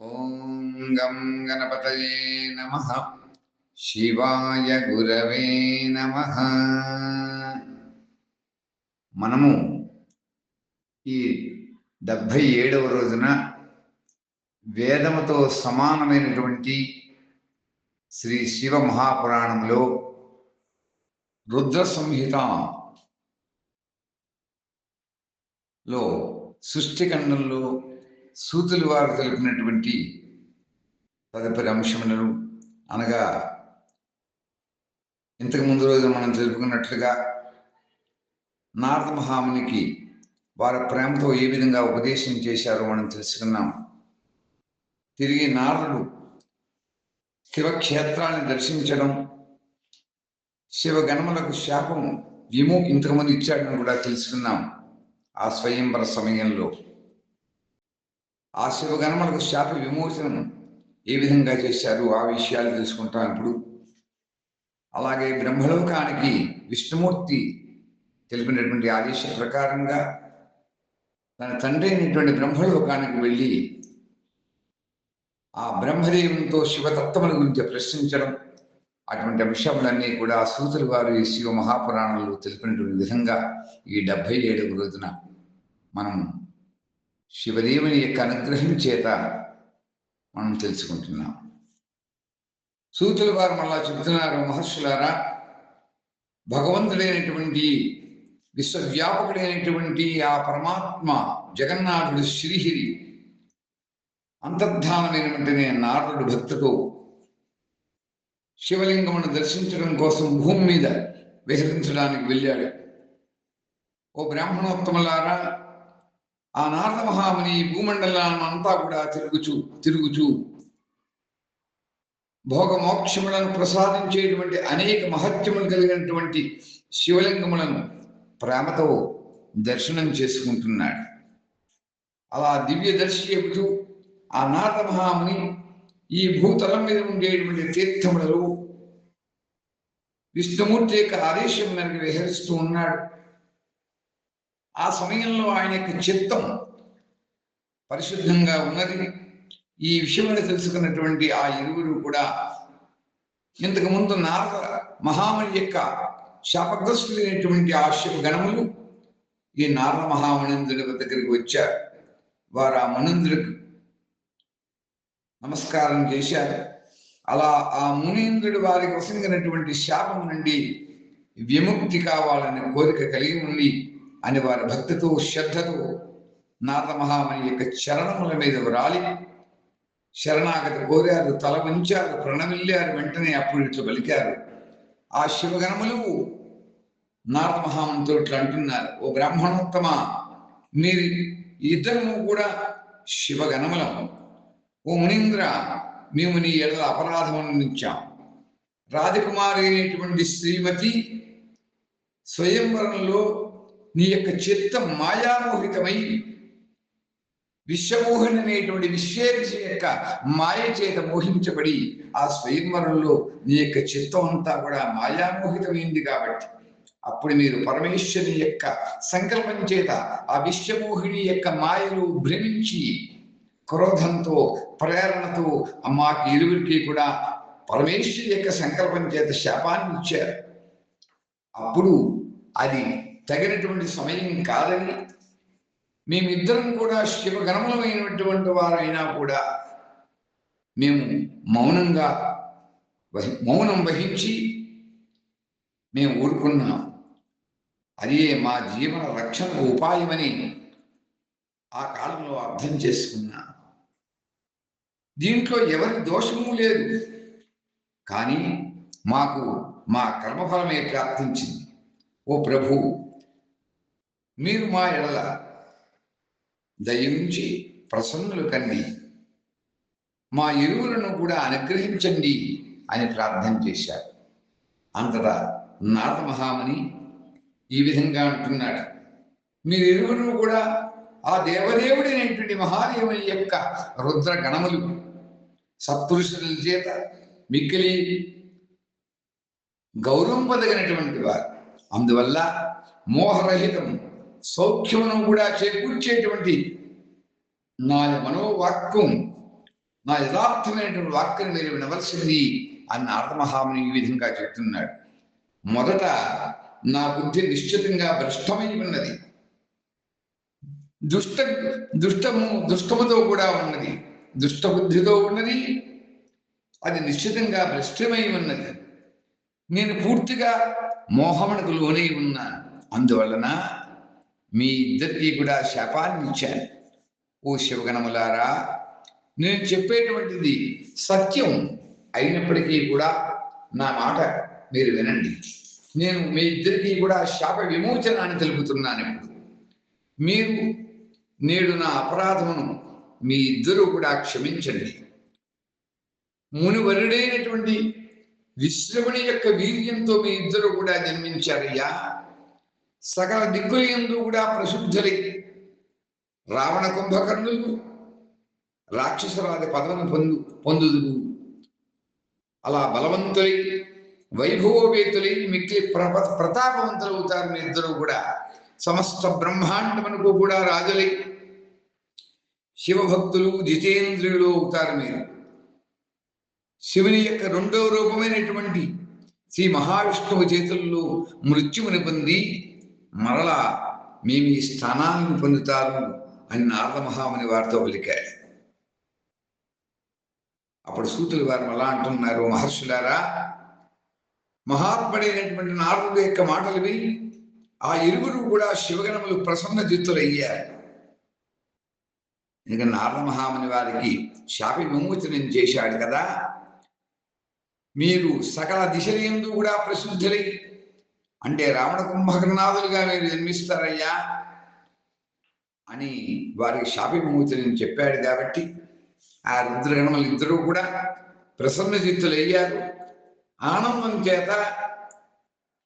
ఓం గం గణపతయే నమ. శివాయ గురవే నమ. మనము ఈ డెబ్భై ఏడవ రోజున వేదముతో సమానమైనటువంటి శ్రీ శివ మహాపురాణంలో రుద్ర సంహిత లో సృష్టిఖండంలో సూతులు వారు తెలిపినటువంటి తదుపరి అంశములను అనగా ఇంతకు ముందు రోజు మనం జరుపుకున్నట్లుగా నారద మహామునికి వారి ప్రేమతో ఏ విధంగా ఉపదేశం చేశారో మనం తెలుసుకున్నాం. తిరిగి నారదుడు శివక్షేత్రాన్ని దర్శించడం శివగణములకు శాపం విము ఇంతకుముందు ఇచ్చాడని కూడా తెలుసుకున్నాం. ఆ స్వయంవర సమయంలో ఆ శివగణములకు శాప విమోచనం ఏ విధంగా చేశారు? ఆ విషయాలు తెలుసుకుంటాం ఇప్పుడు. అలాగే బ్రహ్మలోకానికి విష్ణుమూర్తి తెలిపినటువంటి ఆదేశ ప్రకారంగా తన తండ్రి అయినటువంటి బ్రహ్మలోకానికి వెళ్ళి ఆ బ్రహ్మదేవునితో శివతత్వముల గురించి ప్రశ్నించడం అటువంటి అంశములన్నీ కూడా సూతులు వారు ఈ శివ మహాపురాణంలో తెలిపినటువంటి విధంగా ఈ డెబ్భై ఏడవ రోజున మనం శివదేవుని యొక్క అనుగ్రహం చేత మనం తెలుసుకుంటున్నాం. సూతులు వారు మళ్ళా చెబుతున్నారు మహర్షులారా భగవంతుడైనటువంటి విశ్వవ్యాపకుడైనటువంటి ఆ పరమాత్మ జగన్నాథుడు శ్రీహిరి అంతర్ధానమైన వెంటనే నారదుడు భక్తితో శివలింగమును దర్శించడం కోసం భూమి మీద విహరించడానికి వెళ్ళాడు. ఓ బ్రాహ్మణోత్తములారా ఆ నారద మహాముని భూమండలాన్ని అంతా కూడా తిరుగుచు తిరుగుచు భోగమోక్షములను ప్రసాదించేటువంటి అనేక మహత్యములు కలిగినటువంటి శివలింగములను ప్రేమతో దర్శనం చేసుకుంటున్నాడు. అలా దివ్య దర్శి చెబుతూ ఆ నారద మహాముని ఈ భూతలం మీద ఉండేటువంటి తీర్థములలో విష్ణుమూర్తి యొక్క ఆదేశం మేరకు విహరిస్తూ ఉన్నాడు. ఆ సమయంలో ఆయన యొక్క చిత్తం పరిశుద్ధంగా ఉన్నది. ఈ విషయమని తెలుసుకున్నటువంటి ఆ ఇరువురు కూడా ఇంతకు ముందు నారద మహాముని యొక్క శాపగ్రస్తులైనటువంటి ఆశ్రమ గణములు ఈ నారద మహామణింద్రుడి దగ్గరికి వచ్చారు. వారు ఆ మనందుడికి నమస్కారం చేశారు. అలా ఆ మునీంద్రుడు వారికి వసంగినటువంటి శాపం నుండి విముక్తి కావాలనే కోరిక కలిగి ఉంది అని వారి భక్తితో శ్రద్ధతో నారద మహామణి యొక్క చరణముల మీద వ్రాలి. శరణాగతి కోరారు తల వంచారు ప్రణమిల్లారు వెంటనే అప్పుడు ఇట్లు పలికారు. ఆ శివగణములు నారద ఇట్లా అంటున్నారు ఓ బ్రాహ్మణోత్తమ మీరు ఇద్దరము కూడా శివగణములం ఓ మునీంద్ర మేము నీ ఎడల అపరాధమును నిచ్చాం రాజకుమారి అయినటువంటి శ్రీమతి స్వయంవరంలో నీ యొక్క చిత్తం మాయామోహితమై విశ్వమోహన్ అనేటువంటి విశ్వేశ యొక్క మాయ చేత మోహించబడి ఆ స్వయంవరంలో నీ యొక్క చిత్తం అంతా కూడా మాయామోహితమైంది కాబట్టి అప్పుడు మీరు పరమేశ్వరి యొక్క సంకల్పం చేత ఆ విశ్వమోహిని యొక్క మాయలు భ్రమించి క్రోధంతో ప్రేరణతో మాకు ఇరువురికి కూడా పరమేశ్వరి యొక్క సంకల్పం చేత శాపాన్ని ఇచ్చారు. అప్పుడు అది తగినటువంటి సమయం కాదని మేమిద్దరం కూడా శివగణములమైనటువంటి వారైనా కూడా మేము మౌనంగా వహి మౌనం వహించి మేము ఊరుకున్నాం. అదే మా జీవన రక్షణ ఉపాయమని ఆ కాలంలో అర్థం చేసుకున్నా. దీంట్లో ఎవరి దోషము లేదు. కానీ మాకు మా కర్మఫలమే ప్రాప్తించింది. ఓ ప్రభు మీరు మా ఎడల దయించి ప్రసన్నులు కండి. మా ఇరువులను కూడా అనుగ్రహించండి అని ప్రార్థన చేశారు. అంతటా నాథ మహాముని ఈ విధంగా అంటున్నాడు. మీరు ఇరువురు కూడా ఆ దేవదేవుడైనటువంటి మహాదేవుని యొక్క రుద్ర గణములు సత్పురుషుల చేత మిక్కిలి గౌరవింపదగినటువంటి వారు. అందువల్ల మోహరహితం సౌఖ్యమును కూడా చేకూర్చేటువంటి నా మనోవాక్యం నా యథార్థమైనటువంటి వాక్యం మీరు వినవలసింది అని నారదమహాముని ఈ విధంగా చెప్తున్నాడు. మొదట నా బుద్ధి నిశ్చితంగా భ్రష్టమై ఉన్నది. దుష్ట దుష్టము దుష్టముతో కూడా ఉన్నది. దుష్ట బుద్ధితో ఉన్నది. అది నిశ్చితంగా భ్రష్టమై ఉన్నది. నేను పూర్తిగా మోహమునకు లోనై ఉన్నాను అందువలన మీ ఇద్దరికి కూడా శాపాన్ని ఇచ్చాను. ఓ శివగణములారా నేను చెప్పేటువంటిది సత్యం అయినప్పటికీ కూడా నా మాట మీరు వినండి. నేను మీ ఇద్దరికీ కూడా శాప విమోచనాన్ని తెలుపుతున్నాను ఇప్పుడు. మీరు నేడు నా అపరాధమును మీ ఇద్దరూ కూడా క్షమించండి. మునివరుడైనటువంటి విశ్రమణి యొక్క వీర్యంతో మీ ఇద్దరు కూడా జన్మించారయ్యా. సకల దిక్కుల ఎందు కూడా ప్రసిద్ధులై రావణ కుంభకర్ణులు రాక్షసరాజ పదవిని పొందు పొందుదురు. అలా బలవంతులై వైభవోపేతులై మిక్కిలి ప్రప ప్రతాపవంతులవుతారు మీ ఇద్దరు కూడా. సమస్త బ్రహ్మాండమునకు కూడా రాజులై శివభక్తులు జితేంద్రియులు అవుతారు మీరు. శివుని యొక్క రెండో రూపమైనటువంటి శ్రీ మహావిష్ణువు చేతుల్లో మృత్యుముని పొంది మరలా మీ మీ స్థానాలను పొందుతారు అని నారద మహాముని వారితో పలికారు అప్పుడు సూతులు వారు అలా అంటున్నారు మహర్షులారా మహాత్ముడైనటువంటి నారదుడు యొక్క మాటలు విని ఆ ఇరువురు కూడా శివగణములు ప్రసన్న జిత్తులయ్యారు. ఇక నారద మహాముని వారికి శాప విమోచనం చేశాడు కదా. మీరు సకల దిశలందు కూడా ప్రసిద్ధులై అంటే రావణ కుంభకర్ణాదులుగా మీరు జన్మిస్తారయ్యా అని వారికి శాపిమూర్తిని చెప్పాడు కాబట్టి ఆ రుద్రగణములు ఇద్దరూ కూడా ప్రసన్న చిత్తులయ్యారు ఆనందం చేత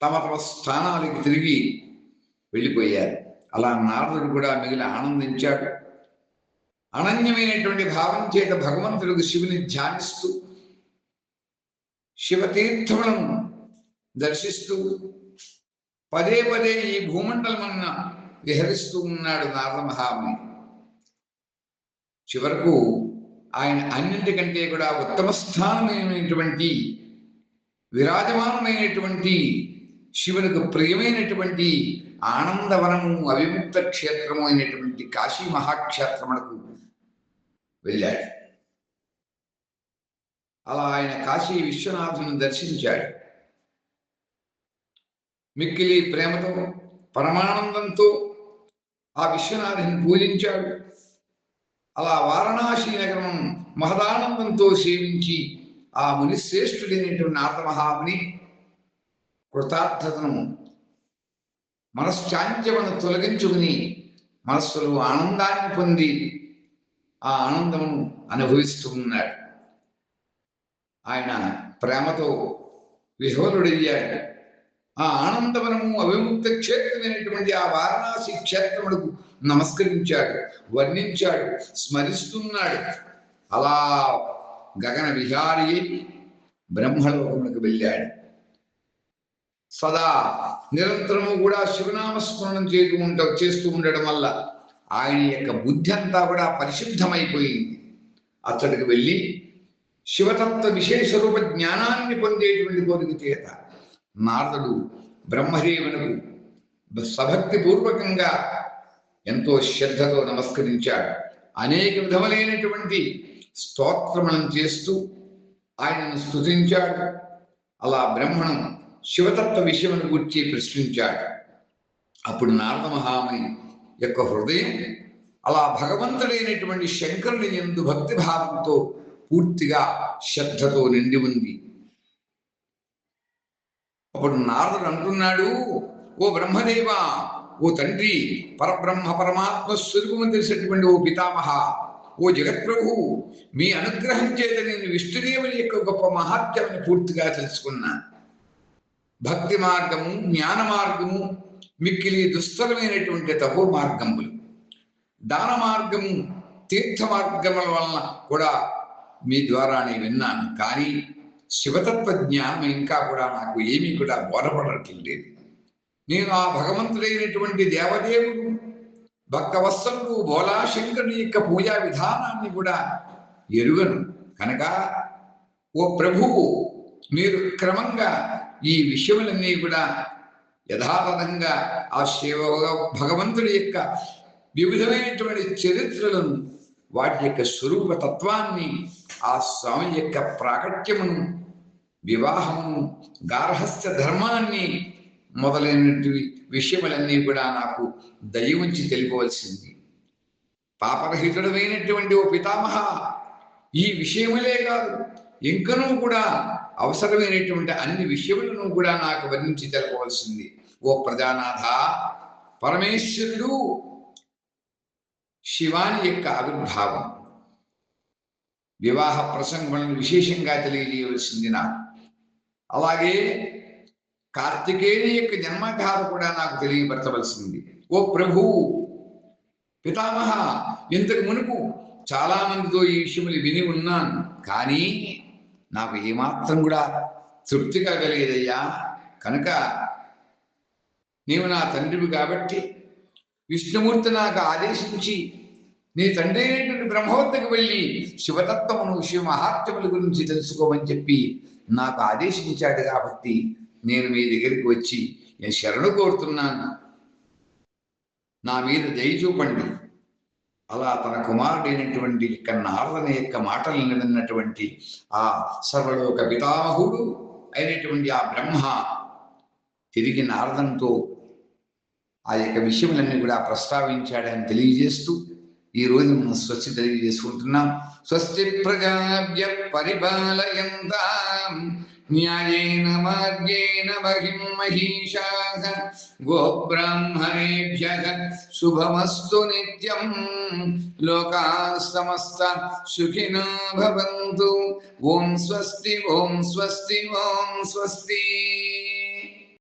తమ తమ స్థానాలకు తిరిగి వెళ్ళిపోయారు. అలా నారదుడు కూడా మిగిలి ఆనందించాడు. అనన్యమైనటువంటి భావం చేత భగవంతుడికి శివుని ధ్యానిస్తూ శివతీర్థములను దర్శిస్తూ పదే పదే ఈ భూమండలమన్న విహరిస్తూ ఉన్నాడు నారద మహాముని. చివరకు ఆయన అన్నింటికంటే కూడా ఉత్తమ స్థానమైనటువంటి విరాజమానమైనటువంటి శివునికి ప్రియమైనటువంటి ఆనందవనము అవిముక్త క్షేత్రము అయినటువంటి కాశీ మహాక్షేత్రమునకు వెళ్ళాడు. అలా ఆయన కాశీ విశ్వనాథుని దర్శించాడు. మిక్కిలి ప్రేమతో పరమానందంతో ఆ విశ్వనాథుని పూజించాడు. అలా వారణాసి నగరం మహదానందంతో సేవించి ఆ మునిశ్రేష్ఠుడైనటువంటి నాథమహాముని కృతార్థతను మనశ్చాంత్యమును తొలగించుకుని మనస్సులో ఆనందాన్ని పొంది ఆ ఆనందమును అనుభవిస్తూ ఉన్నాడు. ఆయన ప్రేమతో విహ్వలుడయ్యాడు ఆ ఆనందవనము అవిముక్త క్షేత్రమైనటువంటి ఆ వారణాసి క్షేత్రములకు నమస్కరించాడు వర్ణించాడు స్మరిస్తున్నాడు. అలా గగన విహారి బ్రహ్మలోకములకు వెళ్ళాడు. సదా నిరంతరము కూడా శివనామస్మరణం చేస్తూ ఉంట చేస్తూ ఉండడం వల్ల ఆయన యొక్క బుద్ధి అంతా కూడా పరిశుద్ధమైపోయింది. అతడికి వెళ్ళి శివతత్వ విశేష రూప జ్ఞానాన్ని పొందేటువంటి కోరిక చేత నారదుడు బ్రహ్మదేవునకు సభక్తి పూర్వకంగా ఎంతో శ్రద్ధతో నమస్కరించాడు. అనేక విధములైనటువంటి స్తోత్రములను చేస్తూ ఆయనను స్తుతించాడు. అలా బ్రహ్మను శివతత్వ విషయమును గురించి ప్రశ్నించాడు. అప్పుడు నారద మహాముని యొక్క హృదయం అలా భగవంతుడైనటువంటి శంకరుని ఎందు భక్తి భావంతో పూర్తిగా శ్రద్ధతో నిండి ఉంది. అప్పుడు నారదుడు అంటున్నాడు ఓ బ్రహ్మదేవ ఓ తండ్రి పరబ్రహ్మ పరమాత్మ స్వరూపము తెలిసినటువంటి ఓ పితామహ ఓ జగత్ప్రభు మీ అనుగ్రహం చేత నేను విష్ణుదేవుని యొక్క గొప్ప మహాత్యాన్ని పూర్తిగా తెలుసుకున్నా. భక్తి మార్గము జ్ఞాన మార్గము మిక్కిలి దుస్తరమైనటువంటి తపో మార్గములు. దాన మార్గము తీర్థ మార్గముల వలన కూడా మీ ద్వారా నేను విన్నాను. కానీ శివతత్వ జ్ఞానం ఇంకా కూడా నాకు ఏమీ కూడా బోధపడట్లేదు నేను ఆ భగవంతుడైనటువంటి దేవదేవుడు భక్తవత్సలుడు భోలాశంకరుని యొక్క పూజా విధానాన్ని కూడా ఎరుగను. కనుక ఓ ప్రభువు మీరు క్రమంగా ఈ విషయములన్నీ కూడా యథాతథంగా ఆ శివ భగవంతుడి యొక్క వివిధమైనటువంటి చరిత్రలను వాటి యొక్క స్వరూప తత్వాన్ని ఆ స్వామి యొక్క ప్రాకట్యమును వివాహము గార్హస్థ ధర్మాన్ని మొదలైనటువంటి విషయములన్నీ కూడా నాకు దయ ఉంచి పాపరహితుడమైనటువంటి ఓ పితామహ ఈ విషయములే కాదు ఇంకనూ కూడా అవసరమైనటువంటి అన్ని విషయములను కూడా నాకు వర్ణించి తెలపవలసింది. ఓ ప్రజానాథ పరమేశ్వరుడు శివాని యొక్క ఆవిర్భావం. వివాహ ప్రసంగములను విశేషంగా తెలియజేయవలసింది నాకు. అలాగే కార్తికేయుని యొక్క జన్మగాథ కూడా నాకు తెలియపరచవలసింది. ఓ ప్రభు పితామహ ఇంతకు మునుపు చాలా మందితో ఈ విషయములు విని ఉన్నాను. కానీ నాకు ఏమాత్రం కూడా తృప్తిగా కలిగేదయ్యా. కనుక నీవు నా తండ్రివి కాబట్టి విష్ణుమూర్తి నాకు ఆదేశించి నీ తండ్రి అయినటువంటి బ్రహ్మవద్దకు వెళ్ళి శివతత్వమును శివ మహాత్ముల గురించి తెలుసుకోమని చెప్పి నాకు ఆదేశించాడు కాబట్టి నేను మీ దగ్గరికి వచ్చి నేను శరణు కోరుతున్నాను. నా మీద దయ చూపండి. అలా తన కుమారుడైనటువంటి యొక్క నారదని యొక్క మాటలు నిన్నటువంటి ఆ సర్వలోక పితామహుడు అయినటువంటి ఆ బ్రహ్మ తిరిగి నారదంతో ఆ యొక్క విషయములన్నీ కూడా ప్రస్తావించాడని తెలియజేస్తూ ఈ రోజు మనం స్వస్తి తెలియజేసుకుంటున్నాం స్వస్తి ప్రజాభ్య పరిపాలయంతాం. న్యాయేన మార్గేణ మహిం మహిషా గోబ్రాహ్మణేభ్య. శుభమస్తు నిత్యం. లోకా సమస్త సుఖినో భవంతు. ఓం స్వస్తి ఓం స్వస్తి ఓం స్వస్తి.